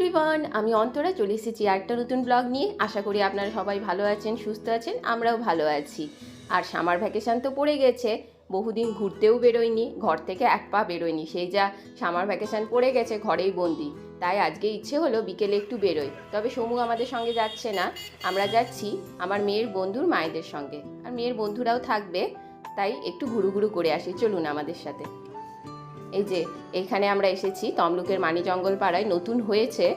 Everyone আমি অন্তরা, চলে এসেছি একটা নতুন ব্লগ নিয়ে। আশা করি আপনারা সবাই ভালো আছেন, সুস্থ আছেন, আমরাও ভালো আছি। আর সামার ভ্যাকেশান তো পড়ে গেছে, বহুদিন ঘুরতেও বেরোয়নি ঘর থেকে এক পা বেরোয়নি সেই যা সামার ভ্যাকেশান পড়ে গেছে, ঘরেই বন্দি। তাই আজকে ইচ্ছে হলো বিকেলে একটু বেরোই। তবে সমু আমাদের সঙ্গে যাচ্ছে না। আমরা যাচ্ছি আমার মেয়ের বন্ধুর মায়েদের সঙ্গে। আর মেয়ের বন্ধুরাও থাকবে, তাই একটু ঘুরু ঘুরু করে আসি। চলুন আমাদের সাথে। এই যে, এখানে আমরা এসেছি, তমলুকের মানি জঙ্গল পাড়ায় নতুন হয়েছে।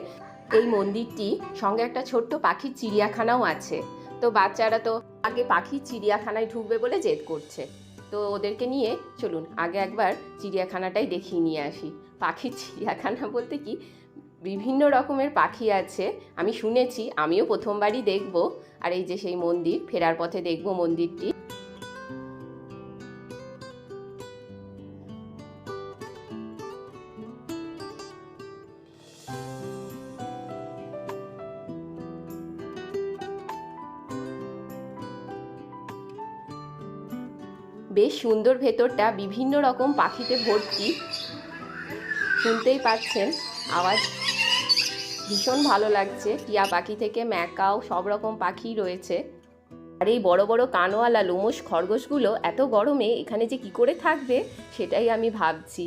এই মন্দিরটি, সঙ্গে একটা ছোট্ট পাখির চিড়িয়াখানাও আছে। তো বাচ্চারা তো আগে পাখির চিড়িয়াখানায় ঢুকবে বলে জেদ করছে। তো ওদেরকে নিয়ে, চলুন, আগে একবার চিড়িয়াখানাটাই দেখিয়ে নিয়ে আসি। পাখির চিড়িয়াখানা বলতে কি? বিভিন্ন রকমের পাখি আছে। আমি শুনেছি, আমিও প্রথমবারই দেখব। আর এই যে সেই মন্দির, ফেরার পথে দেখব মন্দিরটি। বেশ সুন্দর ভেতরটা বিভিন্ন রকম পাখিতে ভর্তি। শুনতেই পাচ্ছেন, আওয়াজ ভীষণ ভালো লাগছে। টিয়া পাখি থেকে ম্যাকাও, সব রকম পাখি রয়েছে। আর এই বড় বড় কানওয়ালা লোমশ খরগোশগুলো এত গরমে এখানে যে কি করে থাকবে, সেটাই আমি ভাবছি।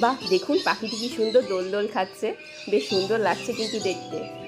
বাহ দেখুন পাখিটি কি সুন্দর দোল দোল খাচ্ছে। বেশ সুন্দর লাগছে কিন্তু দেখতে।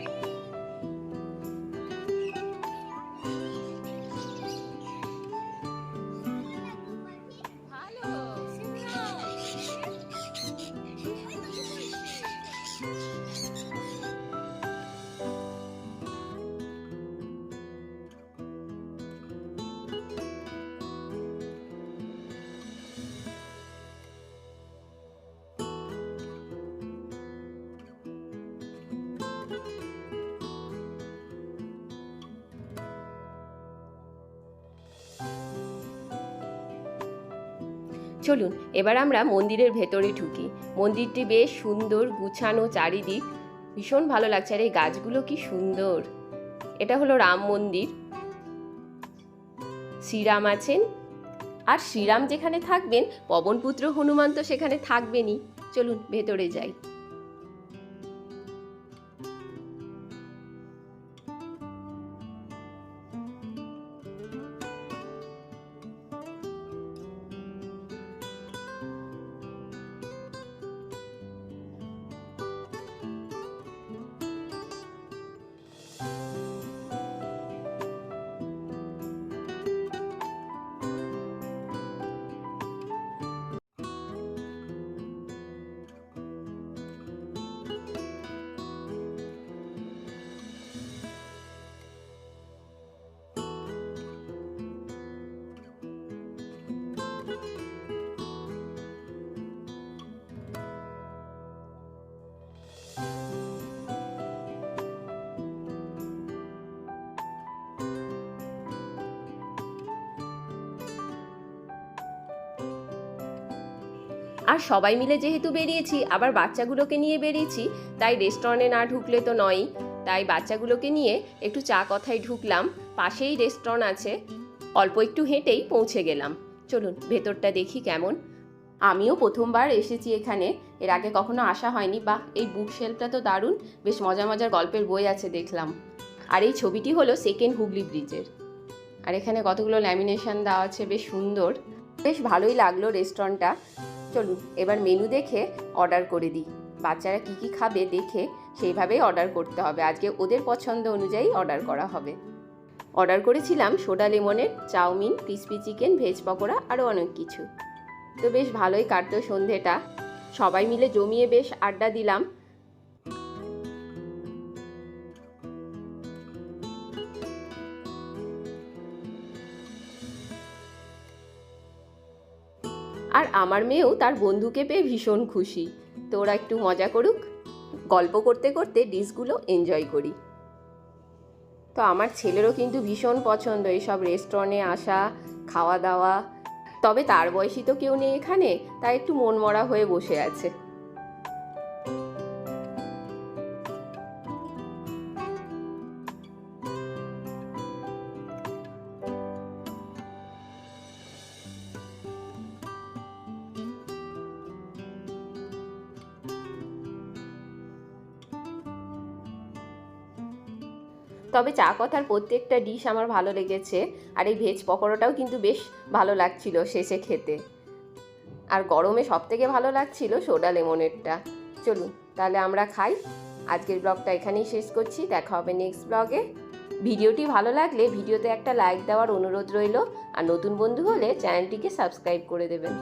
চলুন, এবার আমরা মন্দিরের ভেতরে ঢুকি। মন্দিরটি বেশ সুন্দর, গুছানো চারিদিক। ভীষণ ভালো লাগছে, আর এই গাছগুলো কি সুন্দর। এটা হলো রাম মন্দির। শ্রীরাম আছেন। আর শ্রীরাম যেখানে থাকবেন, পবনপুত্র হনুমান তো সেখানে থাকবেনই। চলুন, ভেতরে যাই। আর সবাই মিলে যেহেতু বেরিয়েছি, আবার বাচ্চাগুলোকে নিয়ে বেরিয়েছি, তাই রেস্টুরেন্টে না ঢুকলে তো নয়ই। তাই বাচ্চাগুলোকে নিয়ে একটু চা কথায় ঢুকলাম, পাশেই রেস্টুরেন্ট আছে। অল্প একটু হেঁটেই পৌঁছে গেলাম। চলুন, ভেতরটা দেখি কেমন। আমিও প্রথমবার এসেছি এখানে। এর আগে কখনো আসা হয়নি। বা এই বুক শেলফটা তো দারুণ। বেশ মজার মজার গল্পের বই আছে দেখলাম। আর এই ছবিটি হলো সেকেন্ড হুগলি ব্রিজের আর এখানে কতগুলো ল্যামিনেশন দেওয়া আছে, বেশ সুন্দর। বেশ ভালোই লাগল রেস্টুরেন্টটা চলুন, এবার মেনু দেখে অর্ডার করে দিই। বাচ্চারা কি কি খাবে দেখে সেইভাবেই অর্ডার করতে হবে। আজকে ওদের পছন্দ অনুযায়ী অর্ডার করা হবে। অর্ডার করেছিলাম soda লেমনের, chowmein crispy chicken veg pakora আরও অনেক কিছু। তো বেশ ভালোই কাটতো সন্ধেটা। সবাই মিলে জমিয়ে বেশ আড্ডা দিলাম। আর আমার মেয়েও তার বন্ধুকে পেয়ে ভীষণ খুশি। তো ওরা একটু মজা করুক। গল্প করতে করতে ডিশগুলো এনজয় করি। তো আমার ছেলেরও কিন্তু ভীষণ পছন্দ এইসব রেস্টুরেন্টে আসা খাওয়া দাওয়া তবে তার বয়সী তো কেউ নেই এখানে, তাই একটু মনমরা হয়ে বসে আছে। তবে চা কথার প্রত্যেকটা ডিশ আমার ভালো লেগেছে। আর এই ভেজ পকোড়াটাও কিন্তু বেশ ভালো লাগছিল শেষে খেতে। আর গরমে সব থেকে ভালো লাগছিল সোডা লেমনেরটা। চলুন, তাহলে আমরা খাই। আজকের ব্লগটা এখানেই শেষ করছি। দেখা হবে নেক্সট ব্লগে ভিডিওটি ভালো লাগলে ভিডিওতে একটা লাইক দেওয়ার অনুরোধ রইল। আর নতুন বন্ধু হলে চ্যানেলটিকে সাবস্ক্রাইব করে দেবেন।